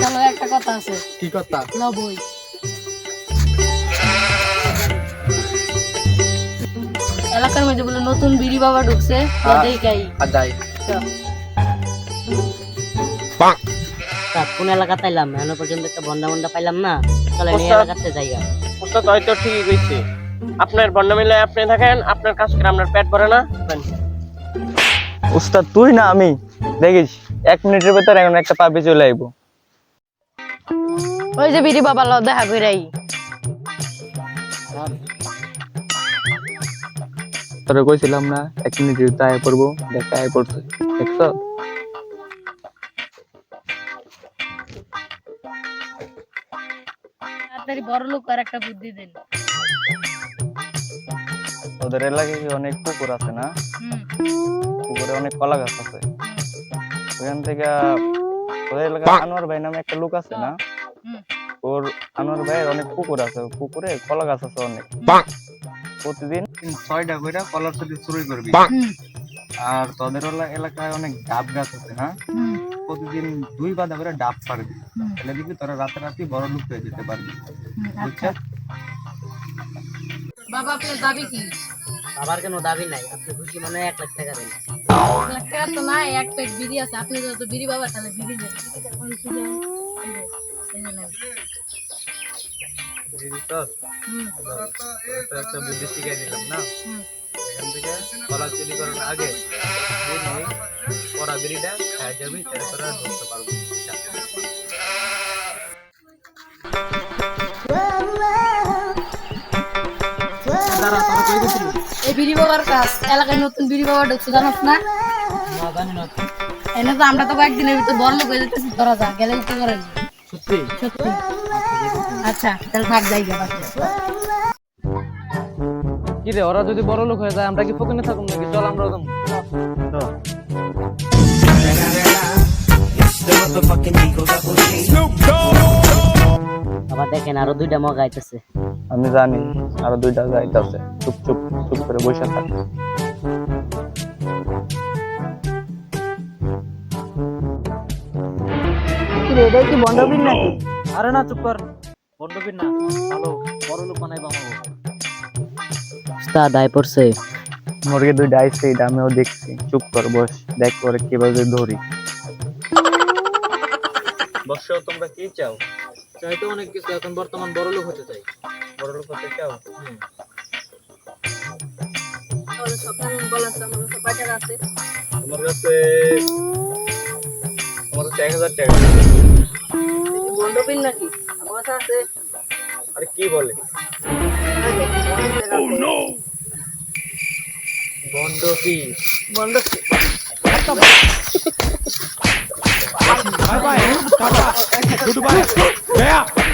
তাহলে একটা কথা আছে। কি কথা? এলাকার মধ্যে বলে নতুন বিড়ি বাবা ঢুকছে হ্যাঁ। দেখাই কোন এলাকা পাইলাম? এখনও পর্যন্ত একটা বন্ডা বন্ডা পাইলাম না। চলে এই এলাকাতে যাইগা ওস্তাদ হয়তো ঠিকই কইছে। আপনার বন্যা মিলে আপনি থাকেন আপনার কাজ করে আপনার পেট ভরে না। উস্তাদ তুই না আমি। দেখিস এক মিনিটের ভেতর এখন একটা পাপি চলে আইবো। ওই যে বিড়ি বাবা ল দেখা কইরাই তোরে কইছিলাম না এক মিনিটের ভিতর আয় করব দেখতে আয় করছে দেখছ? তাড়াতাড়ি বড় লোক আর একটা বুদ্ধি দেন। ওদের এলাকায় অনেক পুকুর আছে না? পুকুরে অনেক কলা গাছ আছে। ওখান থেকে ওদের এলাকায় আনোয়ার ভাই নামে একটা লোক আছে না? ওর আনোয়ার ভাইয়ের অনেক পুকুর আছে। পুকুরে কলা গাছ আছে অনেক। প্রতিদিন ছয়টা করে কলার ছুটি চুরি করবি। আর তোদের এলা- এলাকায় অনেক ডাব গাছ আছে না? প্রতিদিন দুই বাধা করে ডাব পারবি। তাহলে দেখবি তোরা রাতে রাতে বড় লোক হয়ে যেতে পারবি। আচ্ছা। বুঝছিস? বাবা আপনার দাবি কি বাবার কোনো দাবি নাই আপনি খুশি মানে এক লাখ টাকা দেন এক লাখ টাকা তো নাই এক প্যাক বিড়ি আছে আপনি যত বিড়ি বাবা তাহলে বিড়ি দেন বিড়িটা কোন সুদে? এই যে, এই যে নেন। হুম একটা বুদ্ধি শিখাই দিলাম না এখান থেকে কলা চুরি করার আগে পরা বিড়িটা খাই যাবি তাহলে তোরা ধরতে পারবি এই বিড়ি বাবার কাজ। এলাকায় নতুন বিড়ি বাবা ঢুকছে জানাস না? এনে তো আমরা তো কয়েকদিনের ভিতর বড় লোক হয়ে যেতেছি ধরা যা গেলে সত্যি? সত্যি। আচ্ছা তাহলে থাক যাই কি রে ওরা যদি বড় লোক হয়ে যায় আমরা কি ফোকনে থাকুম নাকি? চল আমরা বাবা দেখেন আরও দুইটা মগ আইতেছে। আমি জানি আরও দুইটা যাইতাছে চুপ চুপ চুপ করে বসে থাক। আরে না চুপ কর। বড্ড বিন না ভালো বড় লোক উস্তাদ আয় পড়ছে। মুরগি দুইটা আইছে এটা আমিও দেখছি। চুপ কর বস। দেখ করে কীভাবে ধরি। বর্ষ তোমরা কি চাও? চাই তো অনেক কিছু এখন বর্তমান বড় লোক হতে চাই। বড় লোক হতে চাও? আমার কাছে তোমার কাছে এক হাজার টাকা। বন্ধ বিল নাকি? আমার কাছে আছে। আরে কি বলে? বন্ধ কি বন্ধ Tata. Goodbye. Gaya.